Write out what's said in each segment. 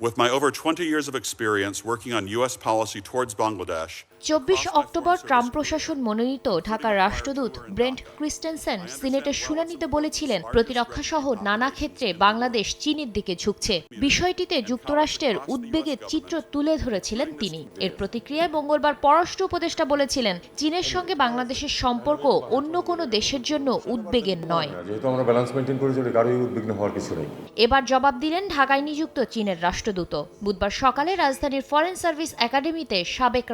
With my over 20 years of experience working on U.S. policy towards Bangladesh, চব্বিশ অক্টোবর Trump প্রশাসন মনোনীত ঢাকার রাষ্ট্রদূত ব্রেন্ট ক্রিস্টেনসেন সিনেটের শুনানিতে বলেছিলেন প্রতিরক্ষা সহ নানা ক্ষেত্রে বাংলাদেশ চীনের দিকে ঝুঁকছে। বিষয়টিতে যুক্তরাষ্ট্রের উদ্বেগের চিত্র তুলে ধরেছিলেন তিনি। এর প্রতিক্রিয়ায় মঙ্গলবার পররাষ্ট্র উপদেষ্টা বলেছিলেন চীনের সঙ্গে বাংলাদেশের সম্পর্ক অন্য কোনো দেশের জন্য উদ্বেগের নয়। যেহেতু আমরা ব্যালেন্স মেনটেন করেছি ওটা কারোই উদ্বিগ্ন হওয়ার কিছু নেই। এবার জবাব দিলেন ঢাকায় নিযুক্ত চীনের রাষ্ট্রদূত। বুধবার সকালে রাজধানীর ফরেন সার্ভিস একাডেমিতে সাবেক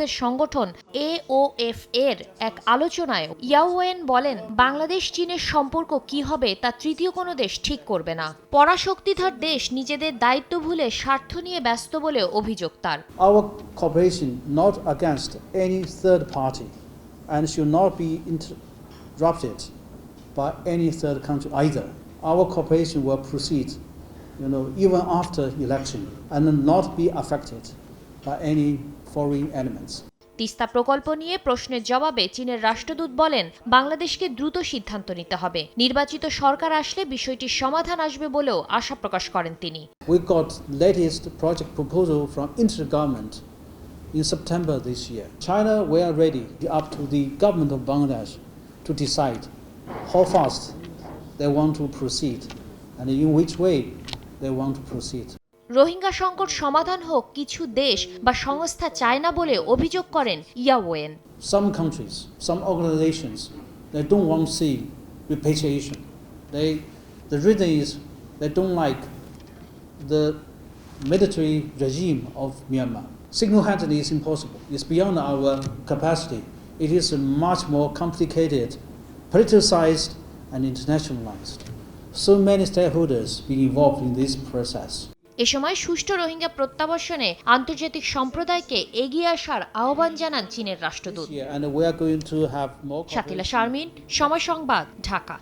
মুসলিমদের সংগঠন এওএফ এর এক আলোচনায় ইয়াওয়েন বলেন বাংলাদেশ চীনের সম্পর্ক কি হবে তা তৃতীয় কোনো দেশ ঠিক করবে না। পরাশক্তিধর দেশ নিজেদের দায়িত্ব ভুলে স্বার্থ নিয়ে ব্যস্ত বলে অভিযোগ তার। By any third country either. Our cooperation will proceed, you know, even after election and not be affected. By any foreign elements. Teesta প্রকল্প নিয়ে প্রশ্নের জবাবে চীনের রাষ্ট্রদূত বলেন বাংলাদেশকে দ্রুত সিদ্ধান্ত নিতে হবে নির্বাচিত সরকার আসলে বিষয়টির সমাধান আসবে বলেও আশা প্রকাশ করেন তিনি We got latest project proposal from intergovernment in September this year. China were ready up to the government of Bangladesh to decide how fast they want to proceed and in which way they want to proceed. Rohingya সংকট সমাধান হোক কিছু দেশ বা সংস্থা চায় না বলে অভিযোগ করেন ইয়াওয়েন Some countries, some organizations, they don't want to see repatriation. They, the reason is they don't like the military regime of Myanmar. Single-handedly is impossible. It's beyond our capacity. It is much more complicated, politicized, and internationalized. So many stakeholders being involved in this process. এ সময় সুষ্ঠু রোহিঙ্গা প্রত্যাবাসনে আন্তর্জাতিক সম্প্রদায়কে এগিয়ে আসার আহ্বান জানান চীনের রাষ্ট্রদূত। শাকিলা শারমিন সময় সংবাদ ঢাকা।